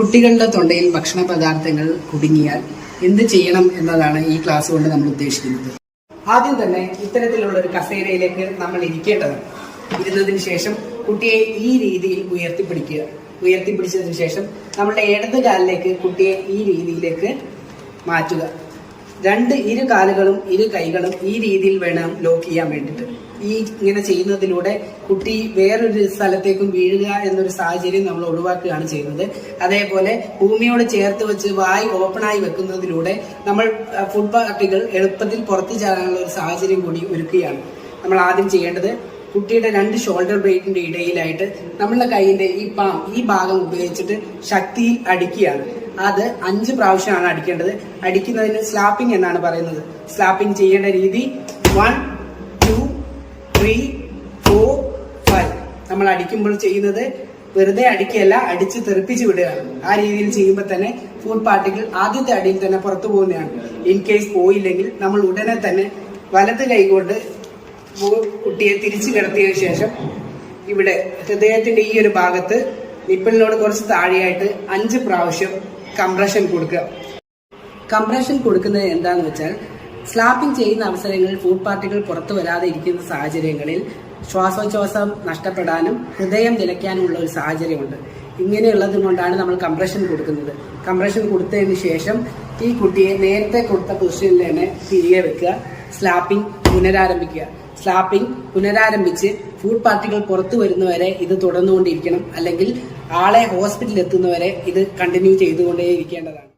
കുട്ടികളുടെ തൊണ്ടയിൽ ഭക്ഷണ പദാർത്ഥങ്ങൾ കുടുങ്ങിയാൽ എന്ത് ചെയ്യണം എന്നതാണ് ഈ ക്ലാസ് കൊണ്ട് നമ്മൾ ഉദ്ദേശിക്കുന്നത്. ആദ്യം തന്നെ ഇത്തരത്തിലുള്ള ഒരു കസേരയിലേക്ക് നമ്മൾ ഇരിക്കേണ്ടതാണ്. ഇരുന്നതിന് ശേഷം കുട്ടിയെ ഈ രീതിയിൽ ഉയർത്തിപ്പിടിക്കുക. ഉയർത്തിപ്പിടിച്ചതിന് ശേഷം നമ്മുടെ ഇടത് കാലിലേക്ക് കുട്ടിയെ ഈ രീതിയിലേക്ക് മാറ്റുക. രണ്ട് ഇരു കാലുകളും ഇരു കൈകളും ഈ രീതിയിൽ വേണം ലോക്ക് ചെയ്യാൻ വേണ്ടിയിട്ട്. ഈ ഇങ്ങനെ ചെയ്യുന്നതിലൂടെ കുട്ടി വേറൊരു സ്ഥലത്തേക്കും വീഴുക എന്നൊരു സാഹചര്യം നമ്മൾ ഒഴിവാക്കുകയാണ് ചെയ്യുന്നത്. അതേപോലെ ഭൂമിയോട് ചേർത്ത് വെച്ച് വായ് ഓപ്പണായി വെക്കുന്നതിലൂടെ നമ്മൾ ഫുഡ് പാർട്ടികൾ എളുപ്പത്തിൽ പുറത്തു ചാടാനുള്ള ഒരു സാഹചര്യം കൂടി ഒരുക്കുകയാണ്. നമ്മൾ ആദ്യം ചെയ്യേണ്ടത് കുട്ടിയുടെ രണ്ട് ഷോൾഡർ ബ്ലേഡിന്റെ ഇടയിലായിട്ട് നമ്മളുടെ കൈയിന്റെ ഈ പാം ഈ ഭാഗം ഉപയോഗിച്ചിട്ട് ശക്തിയിൽ അടിക്കുകയാണ്. അത് അഞ്ച് പ്രാവശ്യമാണ് അടിക്കേണ്ടത്. അടിക്കുന്നതിന് സ്ലാപ്പിംഗ് എന്നാണ് പറയുന്നത്. സ്ലാപ്പിംഗ് ചെയ്യേണ്ട രീതി one two three four five നമ്മൾ അടിക്കുമ്പോൾ ചെയ്യുന്നത് വെറുതെ അടിക്കുകയല്ല അടിച്ച് തെറിപ്പിച്ച് വിടുകയാണ്. ആ രീതിയിൽ ചെയ്യുമ്പോൾ തന്നെ ഫുഡ് പാർട്ടിക്കിൾ ആദ്യത്തെ അടിയിൽ തന്നെ പുറത്തു പോകുന്നതാണ്. ഇൻ കേസ് പോയില്ലെങ്കിൽ നമ്മൾ ഉടനെ തന്നെ വലത് കൈകൊണ്ട് കുട്ടിയെ തിരിച്ചു കിടത്തിയതിനു ശേഷം ഇവിടെ ഹൃദയത്തിന്റെ ഈ ഒരു ഭാഗത്ത് നിപ്പിളിനോട് കുറച്ച് താഴെയായിട്ട് അഞ്ച് പ്രാവശ്യം കംപ്രഷൻ കൊടുക്കുക. കംപ്രഷൻ കൊടുക്കുന്നത് എന്താണെന്ന് വെച്ചാൽ സ്ലാപ്പിംഗ് ചെയ്യുന്ന അവസരങ്ങളിൽ ഫുഡ് പാർട്ടികൾ പുറത്തു വരാതെ ഇരിക്കുന്ന സാഹചര്യങ്ങളിൽ ശ്വാസോച്ഛ്വാസം നഷ്ടപ്പെടാനും ഹൃദയം നിലയ്ക്കാനുമുള്ള ഒരു സാഹചര്യമുണ്ട്. ഇങ്ങനെയുള്ളത് കൊണ്ടാണ് നമ്മൾ കംപ്രഷൻ കൊടുക്കുന്നത്. കംപ്രഷൻ കൊടുത്തതിന് ശേഷം ഈ കുട്ടിയെ നേരത്തെ കൊടുത്ത പൊസിഷനിൽ തന്നെ തിരികെ വെക്കുക. സ്ലാപ്പിംഗ് പുനരാരംഭിക്കുക. സ്ലാപ്പിംഗ് പുനരാരംഭിച്ച് ഫുഡ് പാർട്ടികൾ പുറത്തു വരുന്നവരെ ഇത് തുടർന്നുകൊണ്ടിരിക്കണം. അല്ലെങ്കിൽ ആളെ ഹോസ്പിറ്റലിൽ എത്തുന്നവരെ ഇത് കണ്ടിന്യൂ ചെയ്തുകൊണ്ടേയിരിക്കേണ്ടതാണ്.